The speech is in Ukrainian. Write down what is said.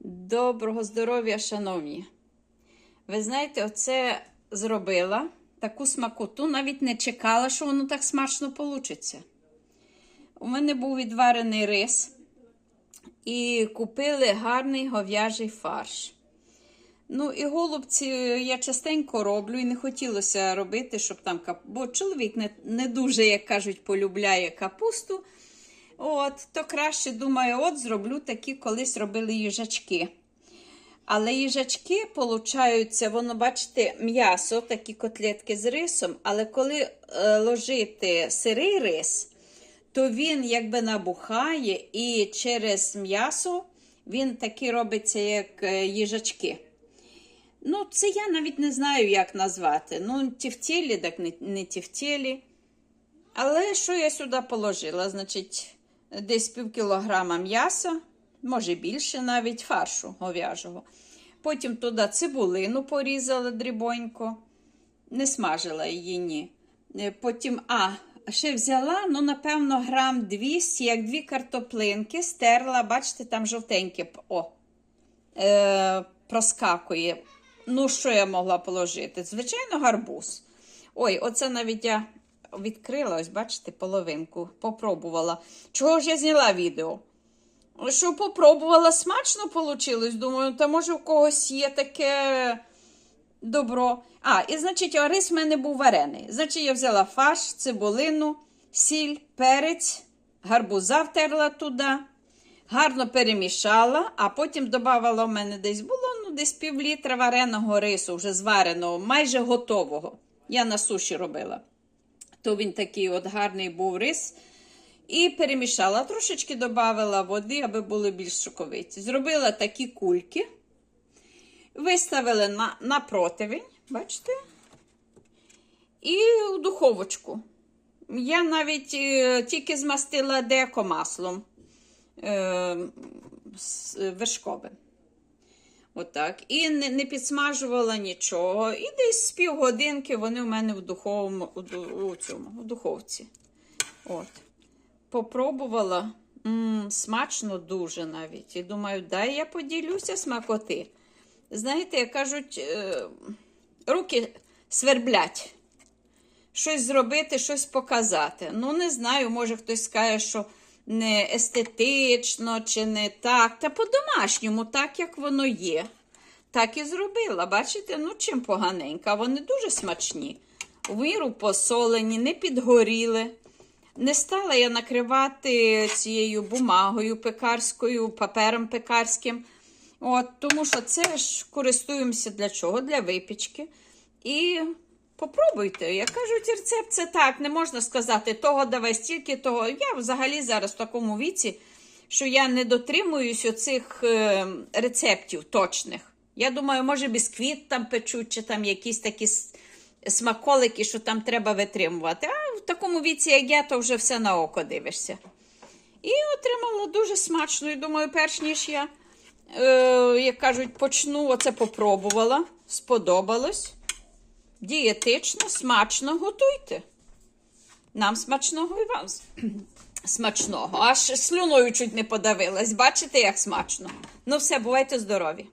Доброго здоров'я, шановні. Ви знаєте, оце зробила таку смакоту, навіть не чекала, що воно так смачно получиться. У мене був відварений рис і купили гарний гов'яжий фарш. Ну, і голубці я частенько роблю, і не хотілося робити, щоб там кап... бо чоловік не, не дуже, як кажуть, полюбляє капусту. От, то краще думаю, от зроблю такі, колись робили їжачки. Але їжачки, получаються, воно, бачите, м'ясо, такі котлетки з рисом, але коли е, ложити сирий рис, то він якби набухає і через м'ясо він такий робиться, як е, їжачки. Ну, це я навіть не знаю, як назвати. Ну, тівтєлі, так не, не тівтєлі. Але що я сюди положила? Значить, десь пів кілограма м'яса, може більше навіть фаршу говяжого. Потім туди цибулину порізала дрібонько, не смажила її ні. Е, Потім, а, ще взяла, ну, напевно, грам 200, як дві картоплинки, стерла, бачите, там жовтеньке. О, е, проскакує. Ну, що я могла положити? Звичайно, гарбуз. Ой, оце навіть я відкрила, ось, бачите, половинку, попробувала. Чого ж я зняла відео? Що попробувала, смачно вийшло. Думаю, та може у когось є таке добро. А, і значить, рис в мене був варений. Значить, я взяла фарш, цибулину, сіль, перець, гарбуза втерла туди, гарно перемішала, а потім додавала в мене десь було ну, десь пів літра вареного рису, вже звареного, майже готового. Я на суші робила. То він такий от гарний був рис. І перемішала, трошечки додавала води, аби були більш соковиті. Зробила такі кульки, виставили на, на противень, бачите? І в духовочку. Я навіть е, тільки змастила деко маслом е, вершковим. Отак. І не, не підсмажувала нічого. І десь з півгодинки вони в мене в, духовому, у, у цьому, в духовці. От. Попробувала. м смачно дуже навіть. І думаю, дай я поділюся смакоти. Знаєте, як кажуть, е, руки сверблять. Щось зробити, щось показати. Ну, не знаю, може хтось скаже, що не естетично чи не так. Та по-домашньому, так як воно є. Так і зробила. Бачите, ну чим поганенька. Вони дуже смачні. У міру посолені, не підгоріли. Не стала я накривати цією бумагою пекарською, папером пекарським. От, тому що це ж користуємося для чого? Для випічки. І попробуйте. Як кажуть, рецепт це так, не можна сказати, того давай стільки, того. Я взагалі зараз в такому віці, що я не дотримуюсь оцих е, рецептів точних. Я думаю, може, бісквіт там печуть, чи там якісь такі смаколики, що там треба витримувати. А в такому віці, як я, то вже все на око дивишся. І отримала дуже смачно. І думаю, перш ніж я, е, як кажуть, почну, оце попробувала, сподобалось. Дієтично, смачно готуйте. Нам смачного і вам смачного. Аж слюною чуть не подавилась. Бачите, як смачно. Ну все, бувайте здорові.